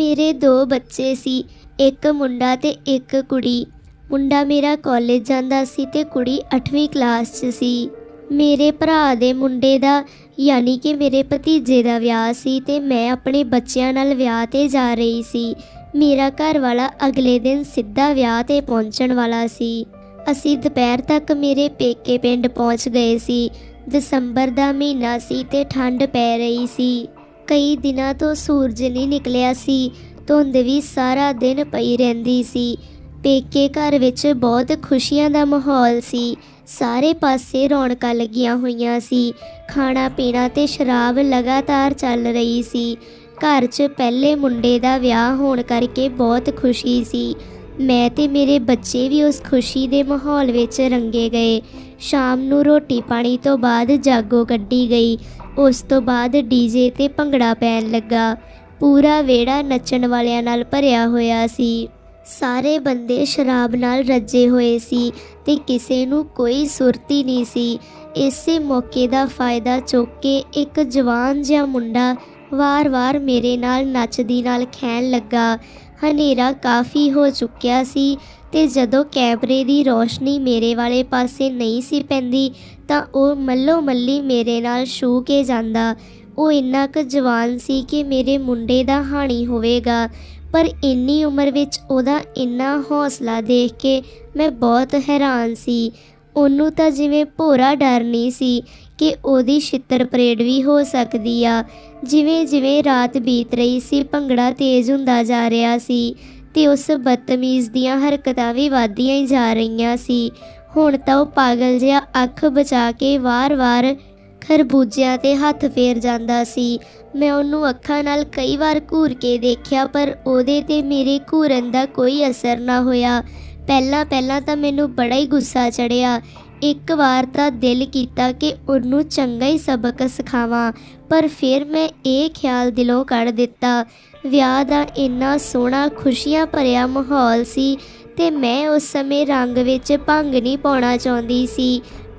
ਮੇਰੇ ਦੋ ਬੱਚੇ ਸੀ, ਇੱਕ ਮੁੰਡਾ ਤੇ ਇੱਕ ਕੁੜੀ। ਮੁੰਡਾ ਮੇਰਾ ਕਾਲਜ ਜਾਂਦਾ ਸੀ ਤੇ ਕੁੜੀ 8ਵੀਂ ਕਲਾਸ 'ਚ ਸੀ। ਮੇਰੇ ਭਰਾ ਦੇ ਮੁੰਡੇ ਦਾ, ਯਾਨੀ ਕਿ ਮੇਰੇ ਭਤੀਜੇ ਦਾ ਵਿਆਹ ਸੀ ਤੇ ਮੈਂ ਆਪਣੇ ਬੱਚਿਆਂ ਨਾਲ ਵਿਆਹ ਤੇ ਜਾ ਰਹੀ ਸੀ। ਮੇਰਾ ਘਰ ਵਾਲਾ ਅਗਲੇ ਦਿਨ ਸਿੱਧਾ ਵਿਆਹ ਤੇ ਪਹੁੰਚਣ ਵਾਲਾ ਸੀ। ਅਸੀਂ ਦੁਪਹਿਰ ਤੱਕ ਮੇਰੇ ਪੇਕੇ ਪਿੰਡ ਪਹੁੰਚ ਗਏ ਸੀ। ਦਸੰਬਰ ਦਾ ਮਹੀਨਾ ਸੀ ਤੇ ਠੰਡ ਪੈ ਰਹੀ ਸੀ। ਕਈ ਦਿਨਾਂ ਤੋਂ ਸੂਰਜ ਨਹੀਂ ਨਿਕਲਿਆ ਸੀ। ਧੁੰਦ ਵੀ ਸਾਰਾ ਦਿਨ ਪਈ ਰਹਿੰਦੀ ਸੀ। ਪੇਕੇ ਘਰ ਵਿੱਚ ਬਹੁਤ ਖੁਸ਼ੀਆਂ ਦਾ ਮਾਹੌਲ ਸੀ। ਸਾਰੇ ਪਾਸੇ ਰੌਣਕਾਂ ਲੱਗੀਆਂ ਹੋਈਆਂ ਸੀ। ਖਾਣਾ ਪੀਣਾ ਤੇ ਸ਼ਰਾਬ ਲਗਾਤਾਰ ਚੱਲ ਰਹੀ ਸੀ। ਘਰ 'ਚ ਪਹਿਲੇ ਮੁੰਡੇ ਦਾ ਵਿਆਹ ਹੋਣ ਕਰਕੇ ਬਹੁਤ ਖੁਸ਼ੀ ਸੀ। ਮੈਂ ਤੇ ਮੇਰੇ ਬੱਚੇ ਵੀ ਉਸ ਖੁਸ਼ੀ ਦੇ ਮਾਹੌਲ ਵਿੱਚ ਰੰਗੇ ਗਏ। ਸ਼ਾਮ ਨੂੰ ਰੋਟੀ ਪਾਣੀ ਤੋਂ ਬਾਅਦ ਜਾਗੋ ਕੱਢੀ ਗਈ। ਉਸ ਤੋਂ ਬਾਅਦ ਡੀਜੇ ਤੇ ਭੰਗੜਾ ਪੈਣ ਲੱਗਾ। ਪੂਰਾ ਵਿਹੜਾ ਨੱਚਣ ਵਾਲਿਆਂ ਨਾਲ ਭਰਿਆ ਹੋਇਆ ਸੀ। ਸਾਰੇ ਬੰਦੇ ਸ਼ਰਾਬ ਨਾਲ ਰੱਜੇ ਹੋਏ ਸੀ ਤੇ ਕਿਸੇ ਨੂੰ ਕੋਈ ਸੁਰਤੀ ਨਹੀਂ ਸੀ। ਇਸੇ ਮੌਕੇ ਦਾ ਫਾਇਦਾ ਚੁੱਕ ਕੇ ਇੱਕ ਜਵਾਨ ਜਿਹਾ ਮੁੰਡਾ ਵਾਰ-ਵਾਰ ਮੇਰੇ ਨਾਲ ਨੱਚਦੀ ਨਾਲ ਖੈਣ ਲੱਗਾ। ਹਨੇਰਾ ਕਾਫੀ ਹੋ ਚੁੱਕਿਆ ਸੀ ਤੇ ਜਦੋਂ ਕੈਮਰੇ ਦੀ ਰੋਸ਼ਨੀ ਮੇਰੇ ਵਾਲੇ ਪਾਸੇ ਨਹੀਂ ਸੀ ਪੈਂਦੀ ਤਾਂ ਉਹ ਮੱਲੋ ਮੱਲੀ ਮੇਰੇ ਨਾਲ ਛੂ ਕੇ ਜਾਂਦਾ। ਉਹ ਇੰਨਾ ਕੁ ਜਵਾਨ ਸੀ ਕਿ ਮੇਰੇ ਮੁੰਡੇ ਦਾ ਹਾਣੀ ਹੋਵੇਗਾ, ਪਰ ਇੰਨੀ ਉਮਰ ਵਿੱਚ ਉਹਦਾ ਇੰਨਾ ਹੌਸਲਾ ਦੇਖ ਕੇ ਮੈਂ ਬਹੁਤ ਹੈਰਾਨ ਸੀ। ਉਹਨੂੰ ਤਾਂ ਜਿਵੇਂ ਭੋਰਾ ਡਰ ਨਹੀਂ ਸੀ ਕਿ ਉਹਦੀ ਛਿੱਤਰ ਪਰੇਡ ਵੀ ਹੋ ਸਕਦੀ ਆ। ਜਿਵੇਂ ਜਿਵੇਂ ਰਾਤ ਬੀਤ ਰਹੀ ਸੀ, ਭੰਗੜਾ ਤੇਜ਼ ਹੁੰਦਾ ਜਾ ਰਿਹਾ ਸੀ ਤੇ ਉਸ ਬਦਤਮੀਜ਼ ਦੀਆਂ ਹਰਕਤਾਂ ਵੀ ਵਧਦੀਆਂ ਹੀ ਜਾ ਰਹੀਆਂ ਸੀ। ਹੁਣ ਤਾਂ ਉਹ ਪਾਗਲ ਜਿਹਾ ਅੱਖ ਬਚਾ ਕੇ ਵਾਰ-ਵਾਰ ਖਰਬੂਜਿਆਂ ਤੇ ਹੱਥ ਫੇਰ ਜਾਂਦਾ ਸੀ। ਮੈਂ ਉਹਨੂੰ ਅੱਖਾਂ ਨਾਲ ਕਈ ਵਾਰ ਘੂਰ ਕੇ ਦੇਖਿਆ, ਪਰ ਉਹਦੇ ਤੇ ਮੇਰੇ ਘੂਰਨ ਦਾ ਕੋਈ ਅਸਰ ਨਾ ਹੋਇਆ। ਪਹਿਲਾਂ ਪਹਿਲਾਂ ਤਾਂ ਮੈਨੂੰ ਬੜਾ ਹੀ ਗੁੱਸਾ ਚੜਿਆ। ਇੱਕ ਵਾਰ ਤਾਂ ਦਿਲ ਕੀਤਾ ਕਿ ਉਹਨੂੰ ਚੰਗਾ ਹੀ ਸਬਕ ਸਿਖਾਵਾਂ, ਪਰ ਫਿਰ ਮੈਂ ਇਹ ਖਿਆਲ ਦਿਲੋਂ ਕੱਢ ਦਿੱਤਾ। ਵਿਆਹ ਦਾ ਇੰਨਾ ਸੋਹਣਾ, ਖੁਸ਼ੀਆਂ ਭਰਿਆ ਮਾਹੌਲ ਸੀ ਤੇ ਮੈਂ ਉਸ ਸਮੇਂ ਰੰਗ ਵਿੱਚ ਭੰਗ ਨਹੀਂ ਪਾਉਣਾ ਚਾਹੁੰਦੀ ਸੀ।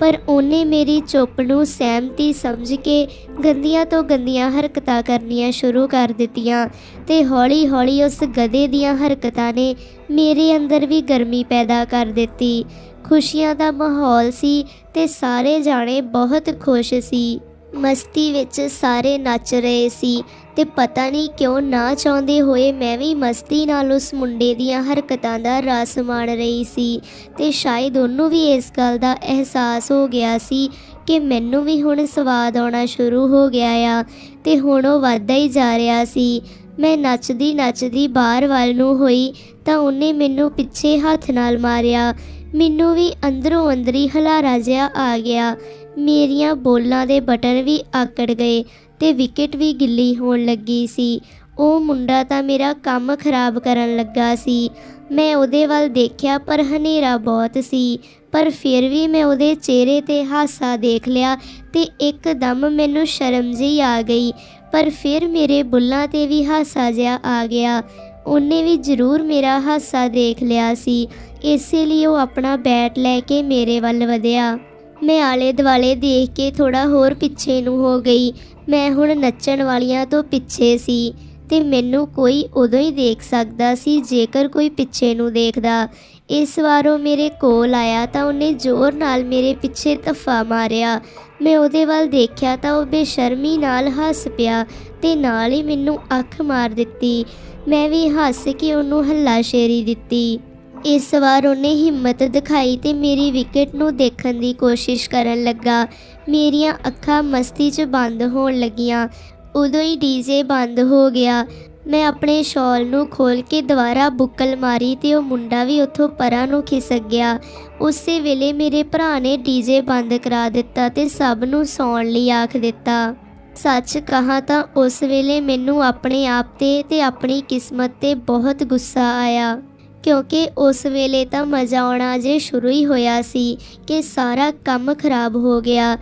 ਪਰ ਉਹਨੇ ਮੇਰੀ ਚੁੱਪ ਨੂੰ ਸਹਿਮਤੀ ਸਮਝ ਕੇ ਗੰਦੀਆਂ ਤੋਂ ਗੰਦੀਆਂ ਹਰਕਤਾਂ ਕਰਨੀਆਂ ਸ਼ੁਰੂ ਕਰ ਦਿੱਤੀਆਂ ਤੇ ਹੌਲੀ-ਹੌਲੀ ਉਸ ਗਧੇ ਦੀਆਂ ਹਰਕਤਾਂ ਨੇ ਮੇਰੇ ਅੰਦਰ ਵੀ ਗਰਮੀ ਪੈਦਾ ਕਰ ਦਿੱਤੀ। ਖੁਸ਼ੀਆਂ ਦਾ ਮਾਹੌਲ ਸੀ ਤੇ ਸਾਰੇ ਜਾਣੇ ਬਹੁਤ ਖੁਸ਼ ਸੀ। ਮਸਤੀ ਵਿੱਚ ਸਾਰੇ ਨੱਚ ਰਹੇ ਸੀ ਤੇ ਪਤਾ ਨਹੀਂ ਕਿਉਂ ਨਾ ਚਾਹੁੰਦੇ ਹੋਏ ਮੈਂ ਵੀ ਮਸਤੀ ਨਾਲ ਉਸ ਮੁੰਡੇ ਦੀਆਂ ਹਰਕਤਾਂ ਦਾ ਰਸ ਮਾਣ ਰਹੀ ਸੀ ਤੇ ਸ਼ਾਇਦ ਉਹਨੂੰ ਵੀ ਇਸ ਗੱਲ ਦਾ ਅਹਿਸਾਸ ਹੋ ਗਿਆ ਸੀ ਕਿ ਮੈਨੂੰ ਵੀ ਹੁਣ ਸਵਾਦ ਆਉਣਾ ਸ਼ੁਰੂ ਹੋ ਗਿਆ ਆ ਤੇ ਹੁਣ ਉਹ ਵੱਧਦਾ ਹੀ ਜਾ ਰਿਹਾ ਸੀ। ਮੈਂ ਨੱਚਦੀ ਨੱਚਦੀ ਬਾਹਰ ਵੱਲ ਨੂੰ ਹੋਈ ਤਾਂ ਉਹਨੇ ਮੈਨੂੰ ਪਿੱਛੇ ਹੱਥ ਨਾਲ ਮਾਰਿਆ। ਮੈਨੂੰ ਵੀ ਅੰਦਰੋਂ ਅੰਦਰੀ ਹਲਾਰਾ ਜਿਹਾ ਆ ਗਿਆ। ਮੇਰੀਆਂ ਬੋਲਾਂ ਦੇ ਬਟਨ ਵੀ ਆਕੜ ਗਏ ਤੇ ਵਿਕਟ ਵੀ ਗਿੱਲੀ ਹੋਣ ਲੱਗੀ ਸੀ। ਉਹ ਮੁੰਡਾ ਤਾਂ ਮੇਰਾ ਕੰਮ ਖਰਾਬ ਕਰਨ ਲੱਗਾ ਸੀ। ਮੈਂ ਉਹਦੇ ਵੱਲ ਦੇਖਿਆ ਪਰ ਹਨੇਰਾ ਬਹੁਤ ਸੀ। ਪਰ ਫਿਰ ਵੀ ਮੈਂ ਉਹਦੇ ਚਿਹਰੇ ਤੇ ਹਾਸਾ ਦੇਖ ਲਿਆ ਤੇ ਇੱਕਦਮ ਮੈਨੂੰ ਸ਼ਰਮ ਜਿਹੀ ਆ ਗਈ। ਪਰ ਫਿਰ ਮੇਰੇ ਬੁੱਲਾਂ ਤੇ ਵੀ ਹਾਸਾ ਜਿਹਾ ਆ ਗਿਆ। ਉਹਨੇ ਵੀ ਜ਼ਰੂਰ ਮੇਰਾ ਹਾਸਾ ਦੇਖ ਲਿਆ ਸੀ। ਇਸੇ ਲਈ ਉਹ ਆਪਣਾ ਬੈਟ ਲੈ ਕੇ ਮੇਰੇ ਵੱਲ ਵਧਿਆ। ਮੈਂ ਆਲੇ ਦੁਆਲੇ ਦੇਖ ਕੇ ਥੋੜਾ ਹੋਰ ਪਿੱਛੇ ਨੂੰ ਹੋ ਗਈ। ਮੈਂ ਹੁਣ ਨੱਚਣ ਵਾਲੀਆਂ ਤੋਂ ਪਿੱਛੇ ਸੀ ਤੇ ਮੈਨੂੰ ਕੋਈ ਉਦੋਂ ਹੀ ਦੇਖ ਸਕਦਾ ਸੀ ਜੇਕਰ ਕੋਈ ਪਿੱਛੇ ਨੂੰ ਦੇਖਦਾ। ਇਸ ਵਾਰ ਉਹ ਮੇਰੇ ਕੋਲ ਆਇਆ ਤਾਂ ਉਹਨੇ ਜ਼ੋਰ ਨਾਲ ਮੇਰੇ ਪਿੱਛੇ ਧੱਫਾ ਮਾਰਿਆ। ਮੈਂ ਉਹਦੇ ਵੱਲ ਦੇਖਿਆ ਤਾਂ ਉਹ ਬੇਸ਼ਰਮੀ ਨਾਲ ਹੱਸ ਪਿਆ ਤੇ ਨਾਲ ਹੀ ਮੈਨੂੰ ਅੱਖ ਮਾਰ ਦਿੱਤੀ। ਮੈਂ ਵੀ ਹੱਸ ਕੇ ਉਹਨੂੰ ਹੱਲਾਸ਼ੇਰੀ ਦਿੱਤੀ। ਇਸ ਵਾਰ ਉਹਨੇ ਹਿੰਮਤ ਦਿਖਾਈ ਤੇ ਮੇਰੀ ਵਿਕਟ ਨੂੰ ਦੇਖਣ ਦੀ ਕੋਸ਼ਿਸ਼ ਕਰਨ ਲੱਗਾ। ਮੇਰੀਆਂ ਅੱਖਾਂ ਮਸਤੀ 'ਚ ਬੰਦ ਹੋਣ ਲੱਗੀਆਂ। ਉਦੋਂ ਹੀ ਡੀਜੇ ਬੰਦ ਹੋ ਗਿਆ। ਮੈਂ ਆਪਣੇ ਸ਼ਾਲ ਨੂੰ ਖੋਲ ਕੇ ਦੁਬਾਰਾ ਬੁੱਕਲ ਮਾਰੀ ਤੇ ਉਹ ਮੁੰਡਾ ਵੀ ਉੱਥੋਂ ਪਰਾਂ ਨੂੰ ਖਿਸਕ ਗਿਆ। ਉਸੇ ਵੇਲੇ ਮੇਰੇ ਭਰਾ ਨੇ ਡੀਜੇ ਬੰਦ ਕਰਾ ਦਿੱਤਾ ਤੇ ਸਭ ਨੂੰ ਸੌਣ ਲਈ ਆਖ ਦਿੱਤਾ। ਸੱਚ ਕਹਾ ਤਾਂ ਉਸ ਵੇਲੇ ਮੈਨੂੰ ਆਪਣੇ ਆਪ ਤੇ ਤੇ ਆਪਣੀ ਕਿਸਮਤ ਤੇ ਬਹੁਤ ਗੁੱਸਾ ਆਇਆ। ਕਿਉਂਕਿ ਉਸ ਵੇਲੇ ਤਾਂ ਮਜ਼ਾ ਆਉਣਾ ਜੇ ਸ਼ੁਰੂ ਹੀ ਹੋਇਆ ਸੀ ਕਿ ਸਾਰਾ ਕੰਮ ਖਰਾਬ ਹੋ ਗਿਆ।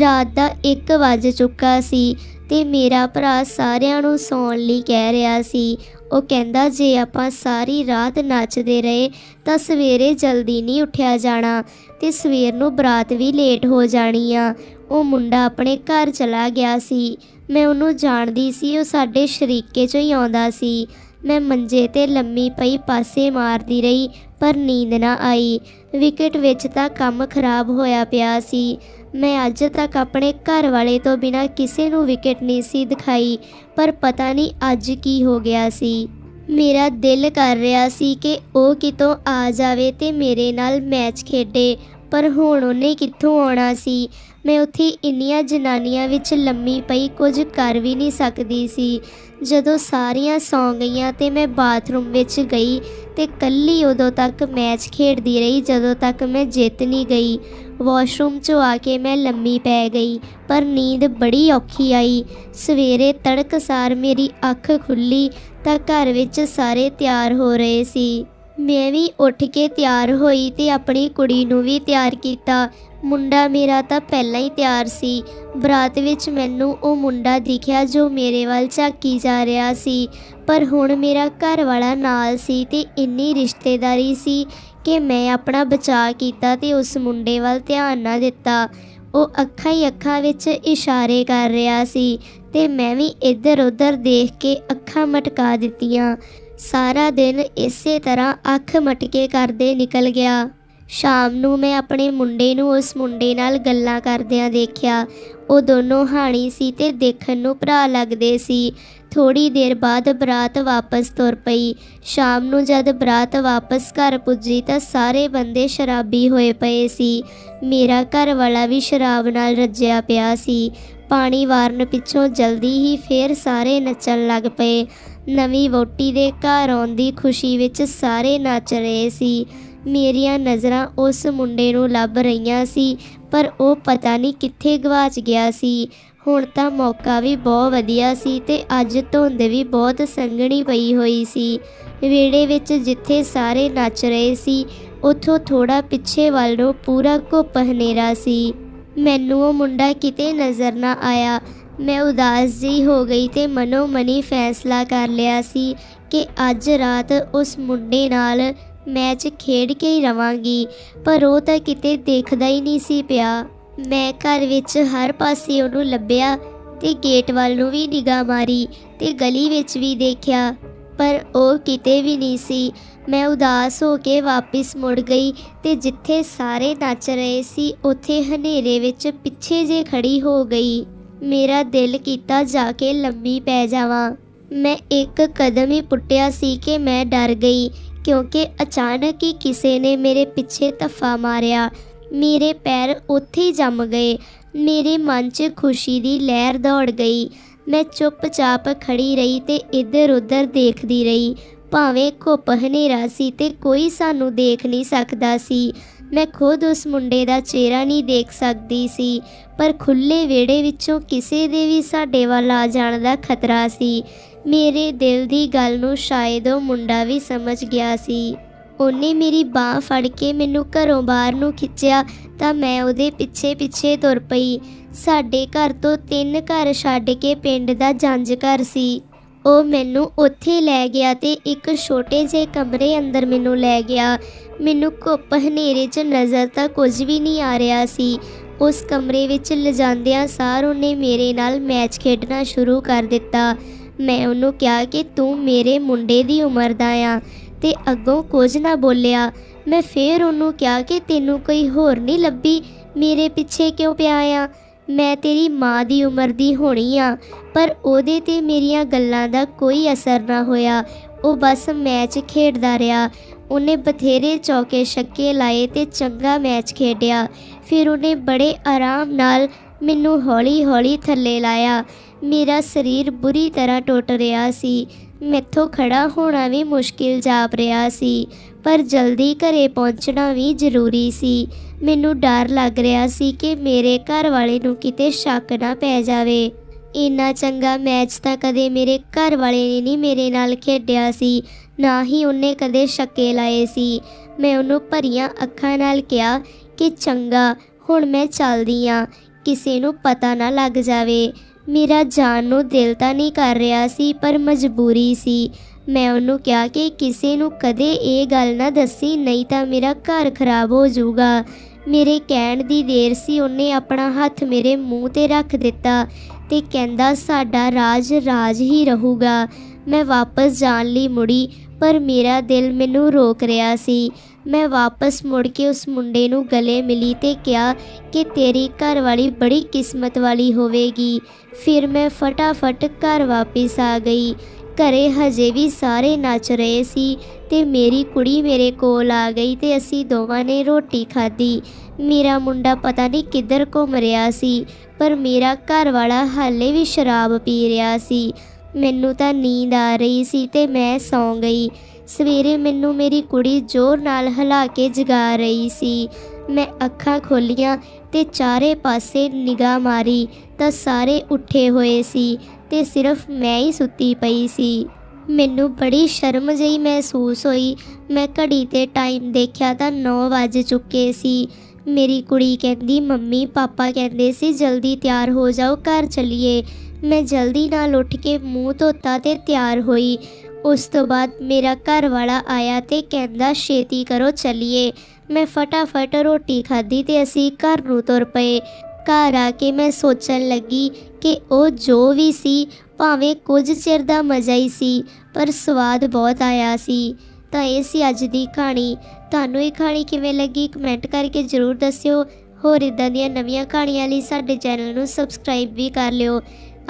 ਰਾਤ ਦਾ 1 ਵਜ ਚੁੱਕਾ ਸੀ ਤੇ ਮੇਰਾ ਭਰਾ ਸਾਰਿਆਂ ਨੂੰ ਸੌਣ ਲਈ ਕਹਿ ਰਿਹਾ ਸੀ। ਉਹ ਕਹਿੰਦਾ, ਜੇ ਆਪਾਂ ਸਾਰੀ ਰਾਤ ਨੱਚਦੇ ਰਹੇ, ਤਾਂ ਸਵੇਰੇ ਜਲਦੀ ਨਹੀਂ ਉੱਠਿਆ ਜਾਣਾ ਤੇ ਸਵੇਰ ਨੂੰ ਬਰਾਤ ਵੀ ਲੇਟ ਹੋ ਜਾਣੀ ਆ। ਉਹ ਮੁੰਡਾ ਆਪਣੇ ਘਰ ਚਲਾ ਗਿਆ ਸੀ। ਮੈਂ ਉਹਨੂੰ ਜਾਣਦੀ ਸੀ, ਉਹ ਸਾਡੇ ਸ਼ਰੀਕੇ ਚੋਂ ਹੀ ਆਉਂਦਾ ਸੀ। ਮੈਂ ਮੰਜੇ ਤੇ ਲੰਮੀ ਪਈ ਪਾਸੇ ਮਾਰਦੀ ਰਹੀ, ਪਰ ਨੀਂਦ ਨਾ ਆਈ। ਵਿਕਟ ਵਿੱਚ ਤਾਂ ਕੰਮ ਖਰਾਬ ਹੋਇਆ ਪਿਆ ਸੀ। ਮੈਂ ਅੱਜ ਤੱਕ ਆਪਣੇ ਘਰ ਵਾਲੇ ਤੋਂ ਬਿਨਾਂ ਕਿਸੇ ਨੂੰ ਵਿਕਟ ਨਹੀਂ ਸੀ ਦਿਖਾਈ, ਪਰ ਪਤਾ ਨਹੀਂ ਅੱਜ ਕੀ ਹੋ ਗਿਆ ਸੀ। ਮੇਰਾ ਦਿਲ ਕਰ ਰਿਹਾ ਸੀ ਕਿ ਉਹ ਕਿਤੋਂ ਆ ਜਾਵੇ ਤੇ ਮੇਰੇ ਨਾਲ ਮੈਚ ਖੇਡੇ, ਪਰ ਹੁਣ ਉਹਨੇ ਕਿੱਥੋਂ ਆਉਣਾ ਸੀ? ਮੈਂ ਉੱਥੇ ਇੰਨੀਆਂ ਜਨਾਨੀਆਂ ਵਿੱਚ ਲੰਮੀ ਪਈ, ਕੁਝ ਕਰ ਵੀ ਨਹੀਂ ਸਕਦੀ ਸੀ। ਜਦੋਂ ਸਾਰੀਆਂ ਸੌਂ ਗਈਆਂ ਤੇ ਮੈਂ ਬਾਥਰੂਮ ਵਿੱਚ ਗਈ ਤੇ ਕੱਲੀ ਉਦੋਂ ਤੱਕ ਮੈਚ ਖੇਡਦੀ ਰਹੀ, ਜਦੋਂ ਤੱਕ ਮੈਂ ਜਿੱਤ ਨਹੀਂ ਗਈ। ਵਾਸ਼ਰੂਮ 'ਚੋਂ ਆ ਕੇ ਮੈਂ ਲੰਮੀ ਪੈ ਗਈ, ਪਰ ਨੀਂਦ ਬੜੀ ਔਖੀ ਆਈ। ਸਵੇਰੇ ਤੜਕਸਾਰ ਮੇਰੀ ਅੱਖ ਖੁੱਲੀ ਤਾਂ ਘਰ ਵਿੱਚ ਸਾਰੇ ਤਿਆਰ ਹੋ ਰਹੇ ਸੀ। ਮੈਂ ਵੀ ਉੱਠ ਕੇ ਤਿਆਰ ਹੋਈ ਤੇ ਆਪਣੀ ਕੁੜੀ ਨੂੰ ਵੀ ਤਿਆਰ ਕੀਤਾ। ਮੁੰਡਾ ਮੇਰਾ ਤਾਂ ਪਹਿਲਾਂ ਹੀ ਤਿਆਰ ਸੀ। ਬਰਾਤ ਵਿੱਚ ਮੈਨੂੰ ਉਹ ਮੁੰਡਾ ਦਿਖਿਆ ਜੋ ਮੇਰੇ ਵੱਲ ਝਾਕੀ ਜਾ ਰਿਹਾ ਸੀ। ਪਰ ਹੁਣ ਮੇਰਾ ਘਰ ਵਾਲਾ ਨਾਲ ਸੀ ਤੇ ਇੰਨੀ ਰਿਸ਼ਤੇਦਾਰੀ ਸੀ ਕਿ ਮੈਂ ਆਪਣਾ ਬਚਾਅ ਕੀਤਾ ਤੇ ਉਸ ਮੁੰਡੇ ਵੱਲ ਧਿਆਨ ਨਾ ਦਿੱਤਾ। ਉਹ ਅੱਖਾਂ ਹੀ ਅੱਖਾਂ ਵਿੱਚ ਇਸ਼ਾਰੇ ਕਰ ਰਿਹਾ ਸੀ ਤੇ ਮੈਂ ਵੀ ਇੱਧਰ ਉੱਧਰ ਦੇਖ ਕੇ ਅੱਖਾਂ ਮਟਕਾ ਦਿੱਤੀਆਂ। ਸਾਰਾ ਦਿਨ ਇਸੇ ਤਰ੍ਹਾਂ ਅੱਖ ਮਟਕੇ ਕਰਦੇ ਨਿਕਲ ਗਿਆ। ਸ਼ਾਮ ਨੂੰ ਮੈਂ ਆਪਣੇ ਮੁੰਡੇ ਨੂੰ ਉਸ ਮੁੰਡੇ ਨਾਲ ਗੱਲਾਂ ਕਰਦਿਆਂ ਦੇਖਿਆ। ਉਹ ਦੋਨੋਂ ਹਾਣੀ ਸੀ ਤੇ ਦੇਖਣ ਨੂੰ ਭਰਾ ਲੱਗਦੇ ਸੀ। ਥੋੜੀ ਦੇਰ ਬਾਅਦ ਬਰਾਤ ਵਾਪਸ ਤੁਰ ਪਈ। ਸ਼ਾਮ ਨੂੰ ਜਦ ਬਰਾਤ ਵਾਪਸ ਘਰ ਪੁੱਜੀ ਤਾਂ ਸਾਰੇ ਬੰਦੇ ਸ਼ਰਾਬੀ ਹੋਏ ਪਏ ਸੀ। ਮੇਰਾ ਘਰ ਵਾਲਾ ਵੀ ਸ਼ਰਾਬ ਨਾਲ ਰੱਜਿਆ ਪਿਆ ਸੀ। ਪਾਣੀ ਵਾਰਨ ਪਿੱਛੋਂ ਜਲਦੀ ਹੀ ਫੇਰ ਸਾਰੇ ਨੱਚਣ ਲੱਗ ਪਏ। ਨਵੀਂ ਵੋਟੀ ਦੇ ਘਰ ਆਉਣ ਦੀ ਖੁਸ਼ੀ ਵਿੱਚ ਸਾਰੇ ਨੱਚ ਰਹੇ ਸੀ। ਮੇਰੀਆਂ ਨਜ਼ਰਾਂ ਉਸ ਮੁੰਡੇ ਨੂੰ ਲੱਭ ਰਹੀਆਂ ਸੀ, ਪਰ ਉਹ ਪਤਾ ਨਹੀਂ ਕਿੱਥੇ ਗਵਾਚ ਗਿਆ ਸੀ। ਹੁਣ ਤਾਂ ਮੌਕਾ ਵੀ ਬਹੁਤ ਵਧੀਆ ਸੀ ਤੇ ਅੱਜ ਧੁੰਦ ਵੀ ਬਹੁਤ ਸੰਘਣੀ ਪਈ ਹੋਈ ਸੀ। ਵਿਹੜੇ ਵਿੱਚ ਜਿੱਥੇ ਸਾਰੇ ਨੱਚ ਰਹੇ ਸੀ, ਉੱਥੋਂ ਥੋੜਾ ਪਿੱਛੇ ਵੱਲ ਨੂੰ ਪੂਰਾ ਘੁੱਪ ਹਨੇਰਾ ਸੀ। ਮੈਨੂੰ ਉਹ ਮੁੰਡਾ ਕਿਤੇ ਨਜ਼ਰ ਨਾ ਆਇਆ। ਮੈਂ ਉਦਾਸ ਜੀ ਹੋ ਗਈ ਤੇ ਮਨੋ ਮਨੀ ਫੈਸਲਾ ਕਰ ਲਿਆ ਸੀ ਕਿ ਅੱਜ ਰਾਤ ਉਸ ਮੁੰਡੇ ਨਾਲ ਮੈਚ ਖੇਡ ਕੇ ਹੀ ਰਵਾਂਗੀ, ਪਰ ਉਹ ਤਾਂ ਕਿਤੇ ਦੇਖਦਾ ਹੀ ਨਹੀਂ ਸੀ ਪਿਆ। ਮੈਂ ਘਰ ਵਿੱਚ ਹਰ ਪਾਸੇ ਉਹਨੂੰ ਲੱਭਿਆ ਤੇ ਗੇਟ ਵੱਲ ਨੂੰ ਵੀ ਨਿਗਾਹ ਮਾਰੀ ਤੇ ਗਲੀ ਵਿੱਚ ਵੀ ਦੇਖਿਆ, ਪਰ ਉਹ ਕਿਤੇ ਵੀ ਨਹੀਂ ਸੀ। ਮੈਂ ਉਦਾਸ ਹੋ ਕੇ ਵਾਪਸ ਮੁੜ ਗਈ ਤੇ ਜਿੱਥੇ ਸਾਰੇ ਨੱਚ ਰਹੇ ਸੀ, ਉੱਥੇ ਹਨੇਰੇ ਵਿੱਚ ਪਿੱਛੇ ਜੇ ਖੜੀ ਹੋ ਗਈ। ਮੇਰਾ ਦਿਲ ਕੀਤਾ ਜਾ ਕੇ ਲੰਮੀ ਪੈ ਜਾਵਾਂ। ਮੈਂ ਇੱਕ ਕਦਮ ਹੀ ਪੁੱਟਿਆ ਸੀ ਕਿ ਮੈਂ ਡਰ ਗਈ ਕਿਉਂਕਿ ਅਚਾਨਕ ਹੀ ਕਿਸੇ ਨੇ ਮੇਰੇ ਪਿੱਛੇ ਧੱਫਾ ਮਾਰਿਆ। ਮੇਰੇ ਪੈਰ ਉੱਥੇ ਹੀ ਜੰਮ ਗਏ। ਮੇਰੇ ਮਨ 'ਚ ਖੁਸ਼ੀ ਦੀ ਲਹਿਰ ਦੌੜ ਗਈ। ਮੈਂ ਚੁੱਪਚਾਪ ਖੜੀ ਰਹੀ ਤੇ ਇੱਧਰ ਉੱਧਰ ਦੇਖਦੀ ਰਹੀ। ਭਾਵੇਂ ਘੁੱਪ ਹਨੇਰਾ ਸੀ ਤੇ ਕੋਈ ਸਾਨੂੰ ਦੇਖ ਨਹੀਂ ਸਕਦਾ ਸੀ। ਮੈਂ ਖੁਦ ਉਸ ਮੁੰਡੇ ਦਾ ਚਿਹਰਾ ਨਹੀਂ ਦੇਖ ਸਕਦੀ ਸੀ, ਪਰ ਖੁੱਲੇ ਵਿਹੜੇ ਵਿੱਚੋਂ ਕਿਸੇ ਦੇ ਵੀ ਸਾਡੇ ਵੱਲ ਆ ਜਾਣ ਦਾ ਖਤਰਾ ਸੀ। ਮੇਰੇ ਦਿਲ ਦੀ ਗੱਲ ਨੂੰ ਸ਼ਾਇਦ ਉਹ ਮੁੰਡਾ ਵੀ ਸਮਝ ਗਿਆ ਸੀ। ਉਹਨੇ ਮੇਰੀ ਬਾਹ ਫੜ ਕੇ ਮੈਨੂੰ ਘਰੋਂ ਬਾਹਰ ਨੂੰ ਖਿੱਚਿਆ ਤਾਂ ਮੈਂ ਉਹਦੇ ਪਿੱਛੇ ਪਿੱਛੇ ਤੁਰ ਪਈ। ਸਾਡੇ ਘਰ ਤੋਂ ਤਿੰਨ ਘਰ ਛੱਡ ਕੇ ਪਿੰਡ ਦਾ ਜੰਜ ਘਰ ਸੀ। ਉਹ ਮੈਨੂੰ ਉੱਥੇ ਲੈ ਗਿਆ ਤੇ ਇੱਕ ਛੋਟੇ ਜਿਹੇ ਕਮਰੇ ਅੰਦਰ ਮੈਨੂੰ ਲੈ ਗਿਆ। ਮੈਨੂੰ ਘੁੱਪ ਹਨੇਰੇ 'ਚ ਨਜ਼ਰ ਤਾਂ ਕੁਝ ਵੀ ਨਹੀਂ ਆ ਰਿਹਾ ਸੀ। ਉਸ ਕਮਰੇ ਵਿੱਚ ਲਿਜਾਂਦਿਆਂ ਸਾਰ ਉਹਨੇ ਮੇਰੇ ਨਾਲ ਮੈਚ ਖੇਡਣਾ ਸ਼ੁਰੂ ਕਰ ਦਿੱਤਾ। ਮੈਂ ਉਹਨੂੰ ਕਿਹਾ ਕਿ ਤੂੰ ਮੇਰੇ ਮੁੰਡੇ ਦੀ ਉਮਰ ਦਾ ਆ ਤੇ ਅੱਗੋਂ ਕੁਝ ਨਾ ਬੋਲਿਆ। ਮੈਂ ਫੇਰ ਉਹਨੂੰ ਕਿਹਾ ਕਿ ਤੈਨੂੰ ਕੋਈ ਹੋਰ ਨਹੀਂ ਲੱਭੀ, ਮੇਰੇ ਪਿੱਛੇ ਕਿਉਂ ਪਿਆ ਆ? ਮੈਂ ਤੇਰੀ ਮਾਂ ਦੀ ਉਮਰ ਦੀ ਹੋਣੀ ਆ, ਪਰ ਉਹਦੇ ਤੇ ਮੇਰੀਆਂ ਗੱਲਾਂ ਦਾ ਕੋਈ ਅਸਰ ਨਾ ਹੋਇਆ। ਉਹ ਬਸ ਮੈਚ ਖੇਡਦਾ ਰਿਹਾ। ਉਹਨੇ ਬਥੇਰੇ ਚੌਕੇ ਛੱਕੇ ਲਾਏ ਤੇ ਚੰਗਾ ਮੈਚ ਖੇਡਿਆ। ਫਿਰ ਉਹਨੇ ਬੜੇ ਆਰਾਮ ਨਾਲ ਮੈਨੂੰ ਹੌਲੀ-ਹੌਲੀ ਥੱਲੇ ਲਾਇਆ। ਮੇਰਾ ਸਰੀਰ ਬੁਰੀ ਤਰ੍ਹਾਂ ਟੁੱਟ ਰਿਹਾ ਸੀ। ਮੈਥੋਂ ਖੜਾ ਹੋਣਾ ਵੀ ਮੁਸ਼ਕਿਲ ਜਾਪ ਰਿਹਾ ਸੀ, ਪਰ ਜਲਦੀ ਘਰੇ ਪਹੁੰਚਣਾ ਵੀ ਜ਼ਰੂਰੀ ਸੀ। ਮੈਨੂੰ ਡਰ ਲੱਗ ਰਿਹਾ ਸੀ ਕਿ ਮੇਰੇ ਘਰ ਵਾਲੇ ਨੂੰ ਕਿਤੇ ਸ਼ੱਕ ਨਾ ਪੈ ਜਾਵੇ। ਇੰਨਾ ਚੰਗਾ ਮੈਚ ਤਾਂ ਕਦੇ ਮੇਰੇ ਘਰ ਵਾਲੇ ਨੇ ਨਹੀਂ ਮੇਰੇ ਨਾਲ ਖੇਡਿਆ ਸੀ, ਨਾ ਹੀ ਉਹਨੇ ਕਦੇ ਸ਼ੱਕੇ ਲਾਏ ਸੀ। ਮੈਂ ਉਹਨੂੰ ਭਰੀਆਂ ਅੱਖਾਂ ਨਾਲ ਕਿਹਾ ਕਿ ਚੰਗਾ, ਹੁਣ ਮੈਂ ਚੱਲਦੀ ਆ, ਕਿਸੇ ਨੂੰ ਪਤਾ ਨਾ ਲੱਗ ਜਾਵੇ। ਮੇਰਾ ਜਾਣ ਨੂੰ ਦਿਲ ਤਾਂ ਨਹੀਂ ਕਰ ਰਿਹਾ ਸੀ, ਪਰ ਮਜਬੂਰੀ ਸੀ। ਮੈਂ ਉਹਨੂੰ ਕਿਹਾ ਕਿ ਕਿਸੇ ਨੂੰ ਕਦੇ ਇਹ ਗੱਲ ਨਾ ਦੱਸੀ, ਨਹੀਂ ਤਾਂ ਮੇਰਾ ਘਰ ਖਰਾਬ ਹੋ ਜਾਊਗਾ। ਮੇਰੇ ਕਹਿਣ ਦੀ ਦੇਰ ਸੀ, ਉਹਨੇ ਆਪਣਾ ਹੱਥ ਮੇਰੇ ਮੂੰਹ ਤੇ ਰੱਖ ਦਿੱਤਾ ਤੇ ਕਹਿੰਦਾ, ਸਾਡਾ ਰਾਜ ਰਾਜ ਹੀ ਰਹੂਗਾ। ਮੈਂ ਵਾਪਸ ਜਾਣ ਲਈ ਮੁੜੀ, ਪਰ ਮੇਰਾ ਦਿਲ ਮੈਨੂੰ ਰੋਕ ਰਿਹਾ ਸੀ। ਮੈਂ ਵਾਪਸ ਮੁੜ ਕੇ ਉਸ ਮੁੰਡੇ ਨੂੰ ਗਲੇ ਮਿਲੀ ਤੇ ਕਿਹਾ ਕਿ ਤੇਰੀ ਘਰ ਵਾਲੀ ਬੜੀ ਕਿਸਮਤ ਵਾਲੀ ਹੋਵੇਗੀ। ਫਿਰ ਮੈਂ ਫਟਾਫਟ ਘਰ ਵਾਪਸ ਆ ਗਈ। ਘਰੇ ਹਜੇ ਵੀ ਸਾਰੇ ਨੱਚ ਰਹੇ ਸੀ ਤੇ ਮੇਰੀ ਕੁੜੀ ਮੇਰੇ ਕੋਲ ਆ ਗਈ ਤੇ ਅਸੀਂ ਦੋਵਾਂ ਨੇ ਰੋਟੀ ਖਾਧੀ। ਮੇਰਾ ਮੁੰਡਾ ਪਤਾ ਨਹੀਂ ਕਿੱਧਰ ਘੁੰਮ ਰਿਹਾ ਸੀ, ਪਰ ਮੇਰਾ ਘਰ ਵਾਲਾ ਹਾਲੇ ਵੀ ਸ਼ਰਾਬ ਪੀ ਰਿਹਾ ਸੀ। ਮੈਨੂੰ ਤਾਂ ਨੀਂਦ ਆ ਰਹੀ ਸੀ ਤੇ ਮੈਂ ਸੌਂ ਗਈ। ਸਵੇਰੇ ਮੈਨੂੰ ਮੇਰੀ ਕੁੜੀ ਜ਼ੋਰ ਨਾਲ ਹਿਲਾ ਕੇ ਜਗਾ ਰਹੀ ਸੀ। ਮੈਂ ਅੱਖਾਂ ਖੋਲੀਆਂ ਤੇ ਚਾਰੇ ਪਾਸੇ ਨਿਗਾਹ ਮਾਰੀ ਤਾਂ ਸਾਰੇ ਉੱਠੇ ਹੋਏ ਸੀ ਤੇ ਸਿਰਫ ਮੈਂ ਹੀ ਸੁੱਤੀ ਪਈ ਸੀ। ਮੈਨੂੰ ਬੜੀ ਸ਼ਰਮ ਜਿਹੀ ਮਹਿਸੂਸ ਹੋਈ। ਮੈਂ ਘੜੀ ਤੇ ਟਾਈਮ ਦੇਖਿਆ ਤਾਂ 9 ਵਜ ਚੁੱਕੇ ਸੀ। ਮੇਰੀ ਕੁੜੀ ਕਹਿੰਦੀ, ਮੰਮੀ, ਪਾਪਾ ਕਹਿੰਦੇ ਸੀ ਜਲਦੀ ਤਿਆਰ ਹੋ ਜਾਓ, ਘਰ ਚਲੀਏ। ਮੈਂ ਜਲਦੀ ਨਾਲ ਉੱਠ ਕੇ ਮੂੰਹ ਧੋਤਾ ਤੇ ਤਿਆਰ ਹੋਈ। ਉਸ ਤੋਂ ਬਾਅਦ ਮੇਰਾ ਘਰ ਵਾਲਾ ਆਇਆ ਤੇ ਕਹਿੰਦਾ, ਛੇਤੀ ਕਰੋ, ਚੱਲੀਏ। ਮੈਂ ਫਟਾਫਟ ਰੋਟੀ ਖਾਧੀ ਤੇ ਅਸੀਂ ਘਰ ਨੂੰ ਤੁਰ ਪਏ। ਘਰ ਆ ਕੇ ਮੈਂ ਸੋਚਣ ਲੱਗੀ ਕਿ ਉਹ ਜੋ ਵੀ ਸੀ, ਭਾਵੇਂ ਕੁਝ ਚਿਰ ਦਾ ਮਜ਼ਾ ਹੀ ਸੀ, ਪਰ ਸਵਾਦ ਬਹੁਤ ਆਇਆ ਸੀ। ਤਾਂ ਇਹ ਸੀ ਅੱਜ ਦੀ ਕਹਾਣੀ। ਤੁਹਾਨੂੰ ਇਹ ਕਹਾਣੀ ਕਿਵੇਂ ਲੱਗੀ ਕਮੈਂਟ ਕਰਕੇ ਜ਼ਰੂਰ ਦੱਸਿਓ। ਹੋਰ ਇਦਾਂ ਦੀਆਂ ਨਵੀਆਂ ਕਹਾਣੀਆਂ ਲਈ ਸਾਡੇ ਚੈਨਲ ਨੂੰ ਸਬਸਕ੍ਰਾਈਬ ਵੀ ਕਰ ਲਿਓ।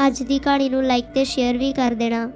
ਅੱਜ ਦੀ ਕਹਾਣੀ ਨੂੰ ਲਾਈਕ ਤੇ ਸ਼ੇਅਰ ਵੀ ਕਰ ਦੇਣਾ।